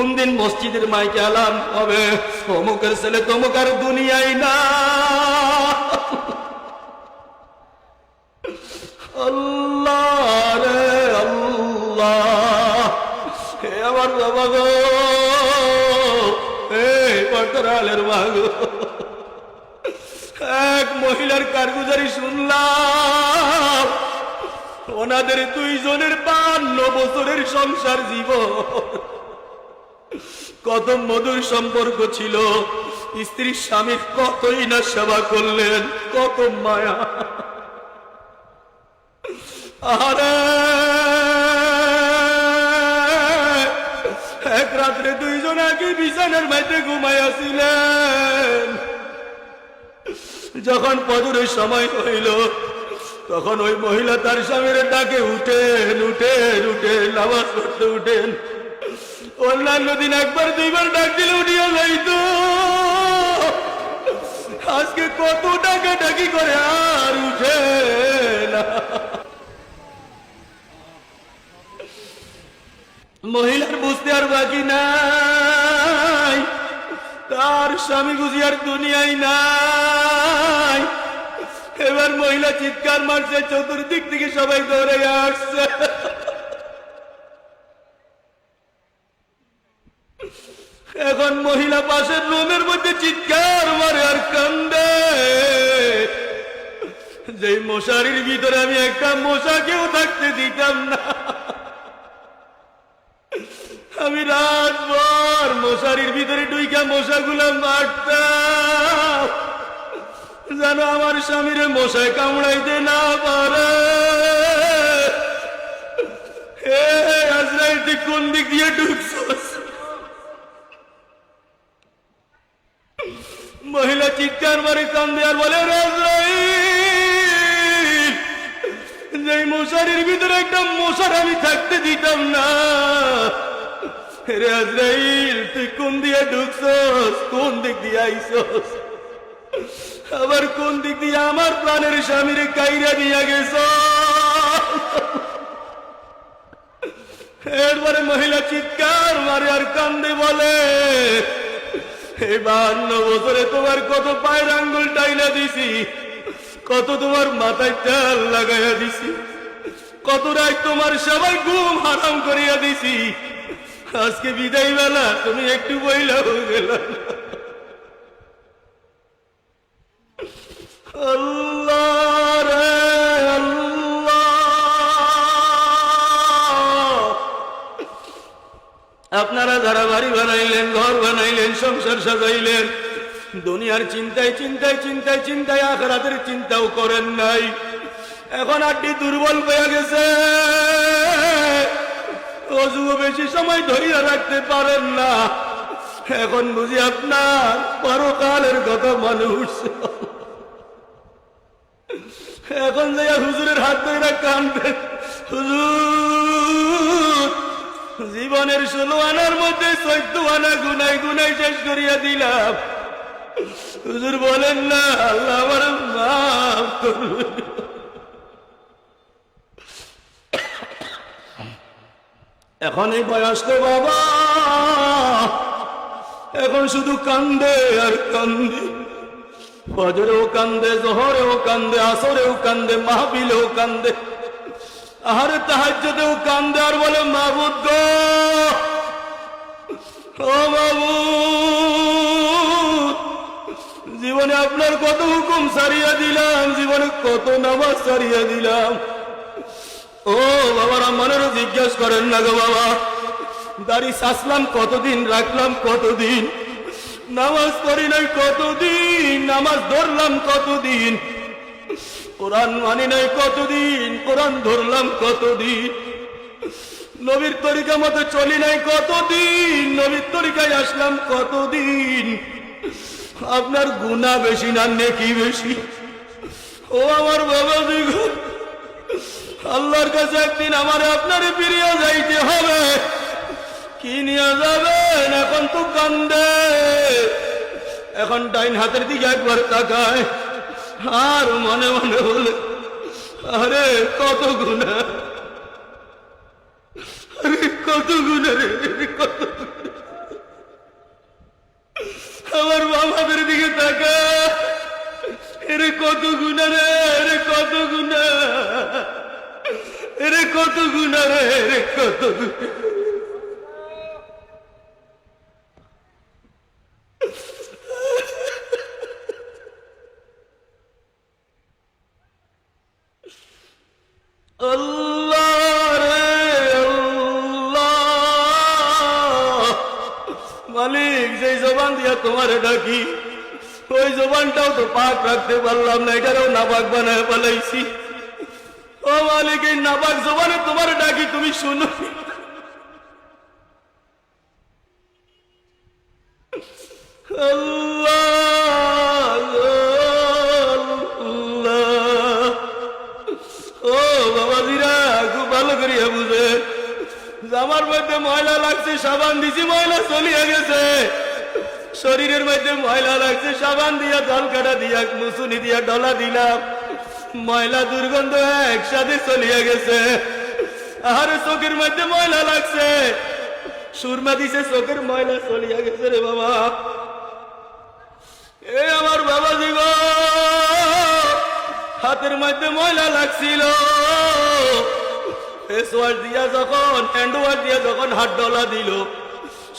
কোন দিন মসজিদের মাইকে আলাম হবে? অমুকের ছেলে তমুক আর দুনিয়ায় না। আল্লাহ আল্লাহ। হে আমার বাবা গো। এই পটরালের মাগো এক মহিলার কারগুজারি শুনলাম। ওনাদের দুইজনের বান্ন বছরের সংসার জীবন। কত মধুর সম্পর্ক ছিল। স্ত্রীর স্বামীর কতই না সেবা করলেন, কত মায়া। আরে, এক রাত্রে দুইজন আগে বিছানার মাইতে ঘুমাইয়াছিলেন যখন পদুরের সময় হইল, তখন ওই মহিলা তার স্বামীর ডাকে উঠেন উঠেন উঠেন নামাজ করতে উঠেন। অন্যান্য দিন একবার, দুইবার ডাক দিলে উঠিয়া যাইতো আজকে কত টাকা ডাকি করে আর উঠে না। মহিলার বুঝতে আর বাকি নাই। তার স্বামী বুঝি আর দুনিয়ায় নাই। এবার মহিলা চিৎকার মারছে, চতুর্দিক থেকে সবাই দৌড়ে আসছে। এখন মহিলা পাশের রুমের মধ্যে চিৎকার মারে আর কান্দে। যে মশারির ভিতরে আমি একটা মশাকেও থাকতে দিতাম না। আমি রাতভর মশারির ভিতরে ডুইকা মশাগুলো মারতাম। যেন আমার স্বামীরে মশায় কামড়াইতে না পারে। হে কোন দিক দিয়ে ঢুকছস মহিলা চিৎকার মারে কান্দে আর বলে যে মশারির ভিতরে একটা মশার আমি থাকতে দিতাম না। তুই কোন কোন কোন আমার প্রাণের কাইরা দিয়া গেছ এরপরে মহিলা চিৎকার মারে আর কান্দে বলে বাহান্ন বছরে তোমার কত পায়ের আঙ্গুল টাইনা দিছি, কত তোমার মাথায় তেল লাগাইয়া দিছি, কত রায় তোমার সবাই ঘুম হারাম করিয়া দিছি। আজকে বিদায় বেলা তুমি একটু বইলা গেল আল্লাহ। আপনারা যারা বাড়ি বানাইলেন, ঘর বানাইলেন, সংসার সাজাইলেন, দুনিয়ার চিন্তায় চিন্তায় চিন্তায় চিন্তায় আখরাতের চিন্তাও করেন নাই। এখন আড্ডি দুর্বল হয়ে গেছে। বেশি সময় ধরিয়া রাখতে পারেন না। এখন বুঝি আপনার পরকালের কথা মানুষ। এখন যাইয়া হুজুরের হাত ধরে কানবেন। হুজুর! জীবনের ষোলো আনার মধ্যে চৈদ্দ আনা গুনাই গুনাই শেষ করিয়া দিলাম। হুজুর বলেন, না, আল্লাহ আমার মাফ এখন এই বয়স্ক বাবা, এখন শুধু কান্দে আর কান্দে। ফজরেও কান্দে, জহরেও কান্দে, আসরেও কান্দে মাহবিলেও কান্দে। আহারে তাহাজ্যতেও কান্দে আর বলে মাহবুদ গো, ও বাবু জীবনে আপনার কত হুকুম সারিয়া দিলাম, জীবনে কত নামাজ সারিয়া দিলাম। ও বাবার আমানেরও জিজ্ঞাসা করেন না গো বাবা, দাড়ি সাসলাম কতদিন, রাখলাম কতদিন, নামাজ পড়ি নাই কতদিন, নামাজ ধরলাম কতদিন কোরআন মানি নাই কতদিন? কোরআন ধরলাম কতদিন? নবীর তরিকা মতো চলি নাই কতদিন? নবীর তরিকায় আসলাম কতদিন? আপনার গুণা বেশি না নেকি বেশি? ও আমার বাবা আল্লাহর কাছে একদিন আমার আপনারে ফিরিয়ে যাইতে হবে। কি নিয়ে যাবেন? এখন তো কান্দে। এখন ডাইন হাতের দিকে একবার তাকায়। আর মনে মনে বলে, আরে, কত গুণা। আরে, কত গুণা রে কত আমার বাবাদের দিকে তাকা। এরে কত গুণা রে এরে কত গুণা। এরে কত গুণা রে এরে কত গুণা। রাখতে পারলাম না এটারও নাপাক বানায় পালাইছি ও মালিক, এই নাপাক জবানে তোমার ডাকি, তুমি শুনো। আমার মধ্যে ময়লা লাগছে, সাবান দিছি, ময়লা চলিয়া গেছে। শরীরের মধ্যে ময়লা লাগছে, সাবান দিয়া জল কাটা দিয়া, মুসুনি দিয়া ডলা দিলাম। ময়লা দুর্গন্ধ একসাথে চলিয়া গেছে। আর চোখের মধ্যে ময়লা লাগছে। সুরমা দিছে, চোখের ময়লা চলিয়া গেছে রে বাবা। এ আমার বাবা জীব হাতের মধ্যে ময়লা লাগছিল। ফেস ওয়াশ দিয়া যখন হ্যান্ড ওয়াশ দিয়া যখন হাত ডলা দিল।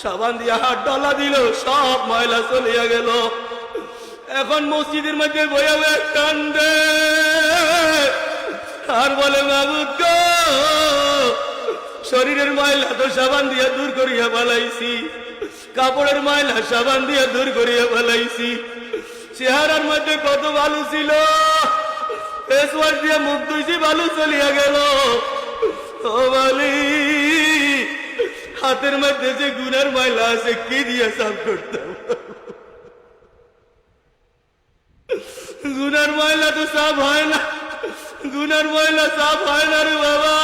সাবান দিয়া হাত ডলা দিল, সব ময়লা চলিয়া গেল। এখন মসজিদের মধ্যে বইয়া কান্দে। আর বলে মাবুদ শরীরের ময়লা তো সাবান দিয়া দূর করিয়া পালাইছি কাপড়ের ময়লা সাবান দিয়া দূর করিয়া পালাইছি চেহারার মধ্যে কত ভালো ছিল। ফেস ওয়াশ দিয়ে মুখ ধুইছি ভালো চলিয়া গেল। ও বালি হাতের মধ্যে যে গুনার ময়লা আছে, কি দিয়ে সাফ করতাম গুনার ময়লা তো সাফ হয় না। গুনার ময়লা সাফ হয় না রে বাবা।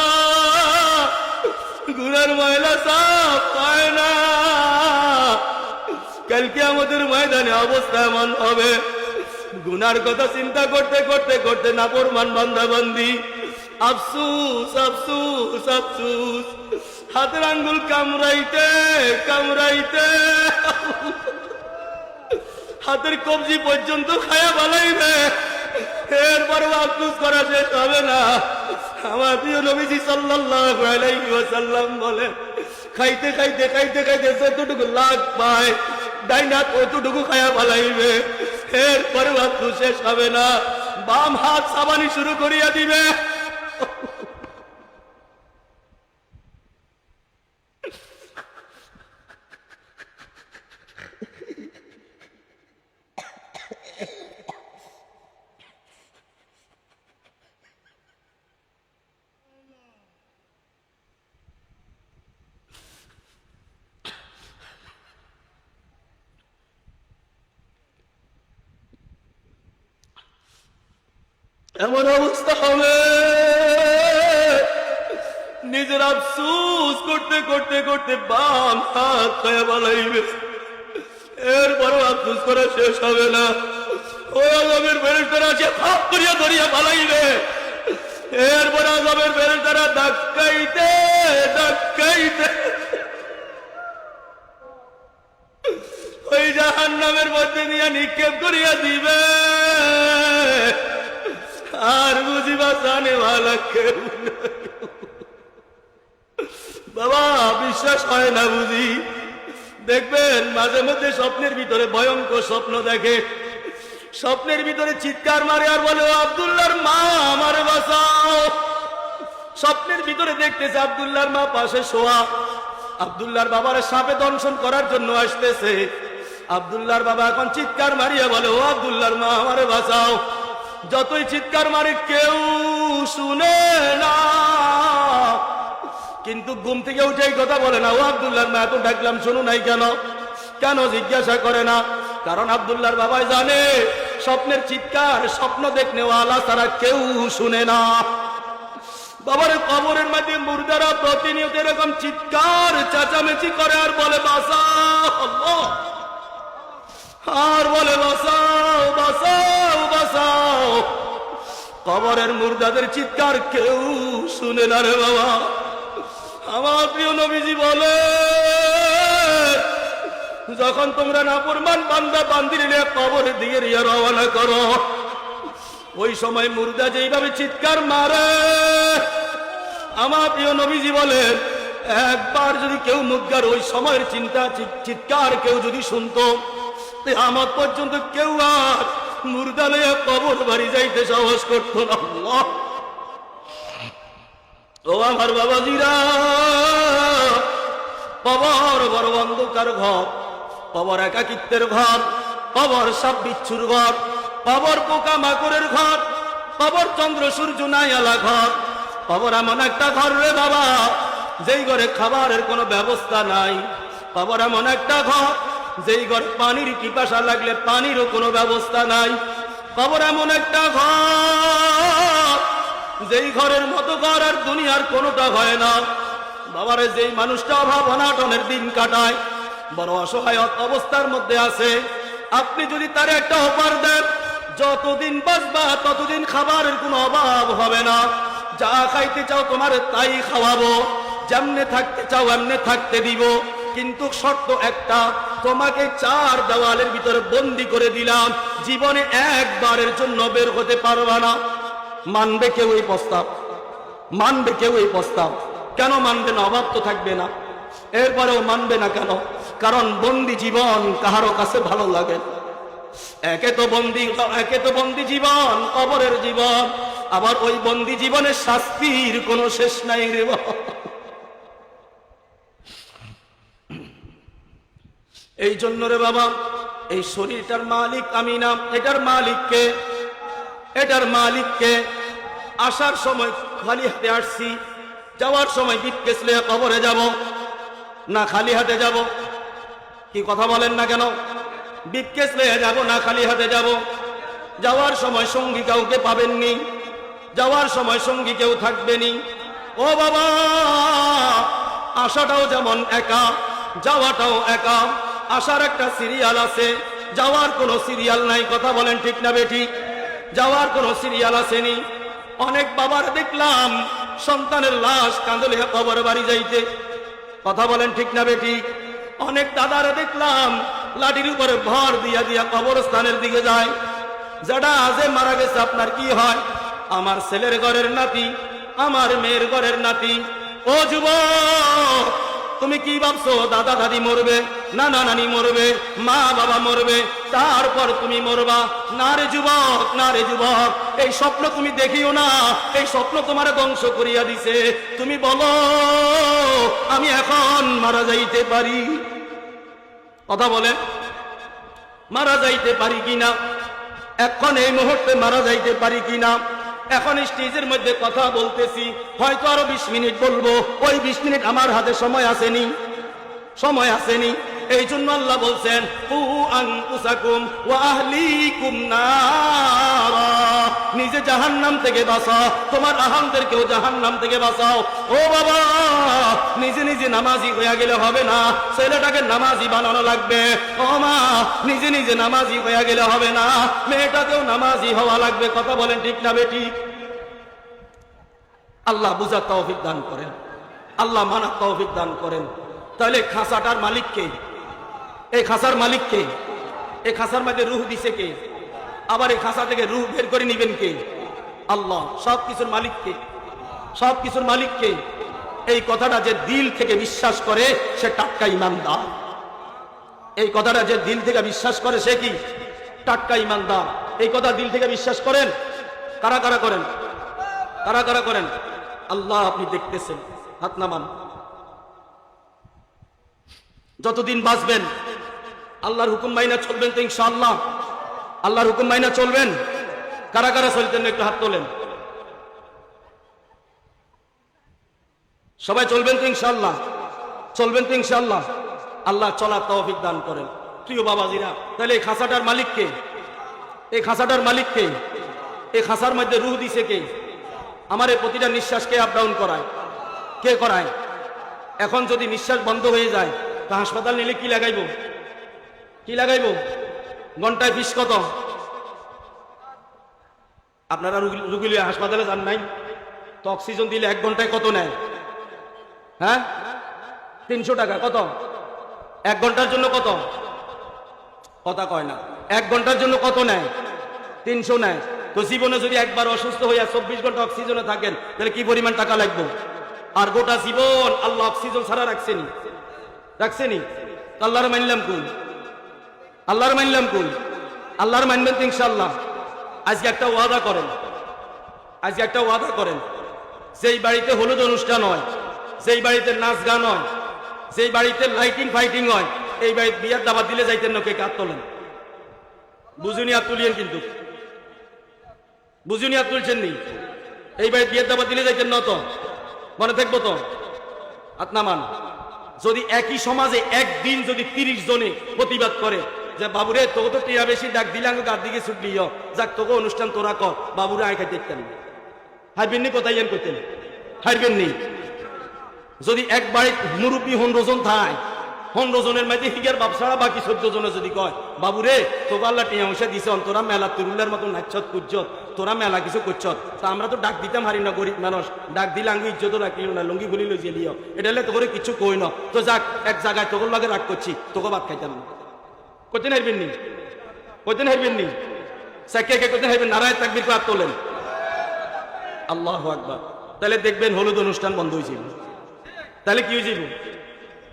গুনার ময়লা সাফ হয় না। কালকে আমাদের ময়দানে অবস্থা এমন হবে। গুনার কথা চিন্তা করতে করতে করতে না পরমান বান্ধা বান্ধি আফসুস আফসুস আফসুস। হাতের আঙ্গুল কামড়াইতে কামড়াইতে। হাতের কবজি পর্যন্ত খায়া বালাইবে এরপরও আফসুস করা শেষ হবে না। আমার প্রিয় নবীজি সাল্লাল্লাহু আলাইহি ওয়াসাল্লাম বলে খাইতে খাইতে খাইতে খাইতে যতটুকু লাগ পায় ডাইনা ততটুকু খায়া বালাইবে এরপরে আফসুস শেষ হবে না। বাম হাত সাবানি শুরু করিয়া দিবে। এমন অবস্থা হবে। নিজের আফসুস করতে করতে করতে বাম হাত খায়া বালাইবে। এরপরও আফসুস করা শেষ হবে না। ওই আজমের বেরেস্তার আছে ফাপ করিয়া ধরিয়া বালাইবে। এরপর আজমের বেরেস্তারা ধাক্কাইতে ধাক্কাইতে। ওই জাহান নামের মধ্যে নিয়ে নিক্ষেপ করিয়া দিবে। আর ভালো কেউ বাবা, বিশ্বাস হয় না বুঝি? দেখবেন, মাঝে মধ্যে স্বপ্নের ভিতরে ভয়ঙ্কর স্বপ্ন দেখে। স্বপ্নের ভিতরে চিৎকার মারে আর বলে আবদুল্লার মা, আমারে বাঁচাও। স্বপ্নের ভিতরে দেখতেছে আবদুল্লার মা পাশে শোয়া। আবদুল্লার বাবার সাপে দংশন করার জন্য আসতেছে। আবদুল্লার বাবা এখন চিৎকার মারিয়া বলে, ও আবদুল্লার মা, আমারে বাঁচাও। যতই চিৎকার মারে, কেউ শুনে না। কিন্তু ঘুম থেকে উঠে এই কথা বলে না, ও আবদুল্লার মা এত ডাকলাম, শুনু নাই কেন? কেন জিজ্ঞাসা করে না? কারণ আবদুল্লার বাবাই জানে, স্বপ্নের চিৎকার, স্বপ্ন দেখনে ওয়ালা তারা কেউ শুনে না। বাবার কবরের মধ্যে মুর্দারা প্রতিনিয়ত এরকম চিৎকার, চেঁচামেচি করে আর বলে বাসা আর বলে বাসাও কবরের মুর্দাদের চিৎকার কেউ শুনে না রে বাবা। আমার প্রিয় নবীজি বলে, যখন তোমরা না পরমান বান্দা বান্দির নিয়ে দিকে রিয়া রওনা করো, ওই সময় মুর্দা যেইভাবে চিৎকার মারে, আমার প্রিয় নবীজি বলেন একবার যদি কেউ মুদ্রার ওই সময়ের চিন্তা চিৎকার কেউ যদি শুনতো আমার পর্যন্ত কেউ আর মুর্দা কবর বাড়ি যাইতে সাহস করতো না। ও আমার বাবাজিরা কবর বড় অন্ধকার ঘর কবর একাকিত্বের ঘর সাপ বিচ্ছুর ঘর কবর পোকা মাকড়ের ঘর কবর চন্দ্র সূর্য নাইয়ালা ঘর কবর এমন একটা ঘর রে বাবা, যেই ঘরে খাবারের কোনো ব্যবস্থা নাই কবর এমন একটা ঘর যেই ঘর পানির পিপাসা লাগলে পানিরও কোনো ব্যবস্থা নাই। কবর এমন একটা ঘর, যেই ঘরের মতো ঘর আর দুনিয়ার কোনোটা হয় না। বাবারে, যেই মানুষটা অভাব অনাটনের দিন কাটায়, বড় অসহায় অবস্থার মধ্যে আছে। আপনি যদি তার একটা অফার দেন, যতদিন বাঁচবা ততদিন খাবারের কোনো অভাব হবে না। যা খাইতে চাও তোমার তাই খাওয়াবো, যেমনে থাকতে চাও এমনে থাকতে দিব। কিন্তু শর্ত একটা তোমাকে চার দেওয়ালের ভিতরে বন্দি করে দিলাম। জীবনে একবারের জন্য বের হতে পারবা না। মানবে কেউ এই প্রস্তাব? মানবে কেউ এই প্রস্তাব? কেন মানবে না? অভাব তো থাকবে না। এরপরেও মানবে না কেন? কারণ বন্দি জীবন কাহারও কাছে ভালো লাগে একে তো বন্দি, একে তো বন্দি জীবন কবরের জীবন। আবার ওই বন্দি জীবনের শাস্তির কোনো শেষ নাই রে এই জন্য রে বাবা, এই শরীরটার মালিক আমি না এটার মালিককে এটার মালিককে আসার সময় খালি হাতে আসছি, যাওয়ার সময় লিয়ে কবরে যাব, না খালি হাতে যাব? কি কথা বলেন না কেন? বিটকেস লিয়ে যাব, না খালি হাতে যাব? যাওয়ার সময় সঙ্গী কাউকে পাবেননি, যাওয়ার সময় সঙ্গী কেউ থাকবেনি। ও বাবা আসাটাও যেমন একা, যাওয়াটাও একা। আসার একটা সিরিয়াল আছে। যাওয়ার কোনো সিরিয়াল নাই, কথা বলেন ঠিক না বেঠিক যাওয়ার কোনো সিরিয়াল আসেনি। অনেক বাবার দেখলাম, সন্তানের লাশ কান্দলে কবর বাড়ি যাইতে। কথা বলেন ঠিক না বেটি অনেক দাদারে দেখলাম, লাঠির উপরে ভর দিয়া দিয়া কবরস্থানের দিকে যায়। যেটা আজে মারা গেছে, আপনার কি হয়? আমার ছেলের ঘরের নাতি, আমার মেয়ের ঘরের নাতি। ও যুবক তুমি কি ভাবছ? দাদা দাদি মরবে, নানা নানি মরবে, মা বাবা মরবে, তারপর তুমি মরবা। না রে যুবক, না রে যুবক, এই স্বপ্ন তুমি দেখিও না। এই স্বপ্ন তোমার ধ্বংস করিয়া দিছে। তুমি বলো, আমি এখন মারা যাইতে পারি? কথা বলে। মারা যাইতে পারি কিনা? এখন এই মুহূর্তে মারা যাইতে পারি কিনা? এখন স্টেজের মধ্যে কথা বলতেছি। হয়তো আরও বিশ মিনিট বলব। ওই বিশ মিনিট আমার হাতে সময় আসেনি। সময় আসেনি। এই জন্য আল্লাহ বলছেন, কু আনকুসাকুম ওয়া আহলিকুম নারা। নিজে জাহান্নাম থেকে বাঁচাও, তোমার আহামদেরকেও জাহান্নাম থেকে বাঁচাও। ও বাবা, নিজে নিজে নামাজি হইয়া গেলে হবে না, ছেলেটাকে নামাজি বানানো লাগবে। ও মা, নিজে নিজে নামাজি হয়ে গেলে হবে না, মেয়েটাকেও নামাজি হওয়া লাগবে, কথা বলেন ঠিক না বেটি? আল্লাহ বুঝার তৌফিক দান করেন, আল্লাহ মানার তৌফিক দান করেন। তাহলে খাসাটার মালিক কে? এই খাসার মালিক কে? এই খাসার মধ্যে রুহ দিছে কে? আবার এই খাসা থেকে রুহ বের করে নিবেন কে? আল্লাহ, সব কিছুর মালিক কে? সব কিছুর মালিক কে? এই কথাটা যে দিল থেকে বিশ্বাস করে, সে টাটকা ইমানদার। এই কথাটা যে দিল থেকে বিশ্বাস করে, সে কি? টাটকা ইমানদার। এই কথা দিল থেকে বিশ্বাস করেন? কারা কারা করেন? কারা কারা করেন? আল্লাহ আপনি দেখতেছেন। হাত নামান। যতদিন বাঁচবেন আল্লাহর হুকুম মাইনা চলবেন তো ইনশাআল্লাহ। আল্লাহর হুকুম মাইনা চলবেন? কারা কারা চলতেন একটু হাত তোলেন। সবাই চলবেন তো ইনশাআল্লাহ? চলবেন তো ইনশাআল্লাহ? আল্লাহ চলার তৌফিক দান করেন। প্রিয় বাবাজিরা, তাহলে এই খাসাটার মালিক কে? এই খাসাটার মালিক কে? এই খাসার মধ্যে রুহ দিছে কে? আমার এই প্রতিটা নিঃশ্বাসকে আপ ডাউন করায়? কে করায়? এখন যদি নিঃশ্বাস বন্ধ হয়ে যায়, তা হাসপাতাল নিলে কি লাগাইব? কি লাগাইব? ঘন্টায় ফিস কত? আপনারা রুগী- হাসপাতালে যান নাই? তো অক্সিজেন দিলে এক ঘন্টায় কত নেয়? হ্যাঁ? তিনশো টাকা, কত? এক ঘণ্টার জন্য কত? কথা কয় না। এক ঘণ্টার জন্য কত নেয়? তিনশো নেয়। তো জীবনে যদি একবার অসুস্থ হইয়া চব্বিশ ঘণ্টা অক্সিজেনে থাকেন, তাহলে কি পরিমাণ টাকা লাগবে? আর গোটা জীবন আল্লাহ অক্সিজেন ছাড়া রাখছেনি। রাখছেনি? আল্লাহর মানলাম কোন আল্লাহর মানলাম কোন আল্লাহর মানবেন তো ইনশাল্লাহ আজকে একটা ওয়াদা করেন। আজকে একটা ওয়াদা করেন। যেই বাড়িতে হলুদ অনুষ্ঠান হয়, যেই বাড়িতে নাচ গান হয়, যেই বাড়িতে লাইটিং ফাইটিং হয়, এই বাড়িতে বিয়ার দাবা দিলে যাইতেন না, কে কাত তোলেন? বুঝুনি আর তুলিয়েন কিন্তু। বুঝুনি আর তুলছেন নি? এই বাড়িতে বিয়ের দাবা দিলে যাইতেন না তো? মনে থাকব তো? আত্মামান যদি একই সমাজে একদিন যদি তিরিশ জনে প্রতিবাদ করে যে বাবুরে, তোকে তো টিয়া বেশি ডাক দিলে আমি গার দিকে ছুটলি যাক, তোকে অনুষ্ঠান তোরা কর বাবুরে আয় খাইতে দেখতেন হারবেন নি কোথায় যান করতেন হারবেন যদি এক বাড়ি মুরব্বী হন রোজন থায়, হন রোজনের মাঝে হিগার বাপ ছাড়া বাকি চোদ্দ জনে যদি কয়, বাবুরে, তোকে আল্লাহ টিয়া পয়সা দিছে তোরা মেলা তুরুল্লার মতো নাচত কুজ্জত তোরা মেলা কিছু করছত। তা আমরা তো ডাক দিতাম হারি না, গরিব মানুষ। ডাক দিলে আঙ্গি ইজ্জত রাখলিও না, লঙ্গি খুলি লই জেলিও এটা হলে তোকে কিছু কই না। তো যাক, এক জায়গায় তোকে লাগে রাগ করছি, তোকে ভাত খাইতাম না কইতেন হারবেন নি? কইতেন হারবেন নি? সাকিয়া কে কইতেন হারবেন নারায় তাকবির হাত তোলেন। আল্লাহ আকবার। তাহলে দেখবেন হলুদ অনুষ্ঠান বন্ধ হয়ে যাবে তাহলে কি হয়ে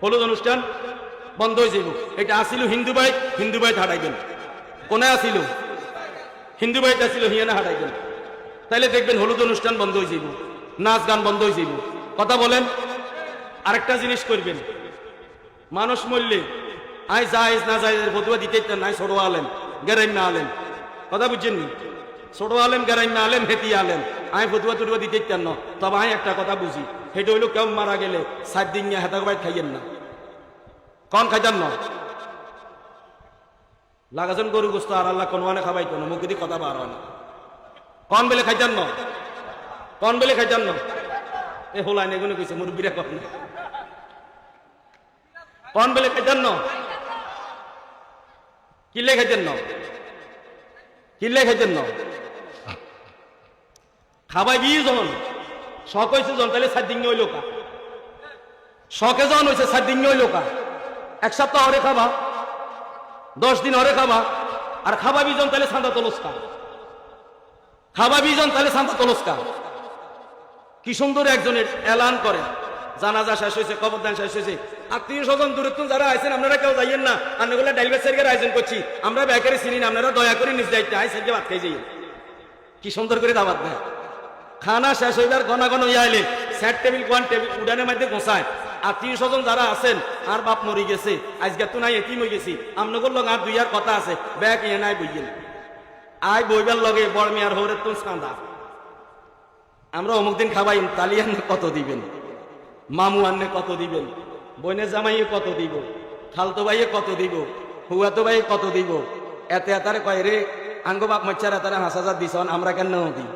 হলুদ অনুষ্ঠান বন্ধ হয়ে যাইব। এটা আসিল হিন্দু বাই হিন্দু বাই হারাইবেন কোনে আসিল? হিন্দু বাড়িতে আসিল, হিয়ানা হারাইবেন তাইলে দেখবেন হলুদ অনুষ্ঠান বন্ধ হয়ে যাইব। নাচ গান বন্ধ হয়ে যাইব। কথা বলেন? আরেকটা জিনিস করবেন। মানুষ মরলে আই যাইজ না যাইজ ফতুয়া দিতে নাই, ছোট আলেন গেরাইম না আলেন কথা বুঝছেন নি? ছোট আলেম, গেরাইম না আলেম, হেতি আলেন আই ফতুয়া টুতুয়া দিতে ন, তবে আই একটা কথা বুঝি। সেটা হইল কেউ মারা গেলে সাত দিন নিয়ে হেতা বাইর খাইয়েন না। কন খাইতেন না? লাগাছেন গরু গোস্ত, আর আল্লাহ কোন মানে খাবাইতো না, মুখে কথা বার হয় না। কন বেলে খাইতেন না? কন বেলে খাইতেন না? এ হোলাইন এগুলো কইছে, মুরব্বীরা কন কন বেলে খাইতেন না? কিল্লে খাইতেন না? কিল্লে খাইতেন না? খাবাই বিয়ে যখন শখ হয়েছে যখন তাহলে সাত দিন ওই লোকা। শখে যখন হয়েছে সাত দিন লোকা। এক সপ্তাহ হরে খাবা। দশ দিন হরে খাবা। আর খাবা বিজন তাহলে সান্দা তলস্কা। খাবা বিজন তাহলে সান্দা তলস্কা। কি সুন্দর একজনের এলান করে জানাজা শেষ হয়েছে কবরদান শেষ হয়েছে আত্মীয় স্বজন দূরত্ব যারা আছেন, আপনারা কেউ যাইয়েন না। আপনাগুলো ডাইভার সাইকের আয়োজন করছি। আমরা বেকারি চিনি না, আপনারা দয়া করে নিজ দায়িত্বে আই সাইকে ভাত খাই যাই কি সুন্দর করে দাবাত দেয়। খানা শেষ হইবার ঘন ঘন ইয়া এলে স্যাট টেবিল, কোয়ান টেবিল, উডানের মধ্যে গোসায় আত্মীয় স্বজন যারা আছেন, আর বাপ মরি গেছে, আজকে তো নাই, এতিম হয়ে গেছি। আপনাদের লগে আর দুই আর কথা আছে, ব্যাগ ইয়ে নাই বইয়েন। আয় বইবার লগে বড় মেয়ার হরে তো সাঁদা আমরা অমুক দিন খাবাই তালি আনলে কত দিবেন? মামু আনলে কত দিবেন? বইনে জামাইয়ে কত দিব? খালতো ভাইয়ে কত দিব? হুয়াতো ভাইয়ে কত দিব? এতে এতারে কয় রে, আঙ্গ বাপ মচ্চার এতারে হাঁস হাজার দিছ আমরা কেন দিই?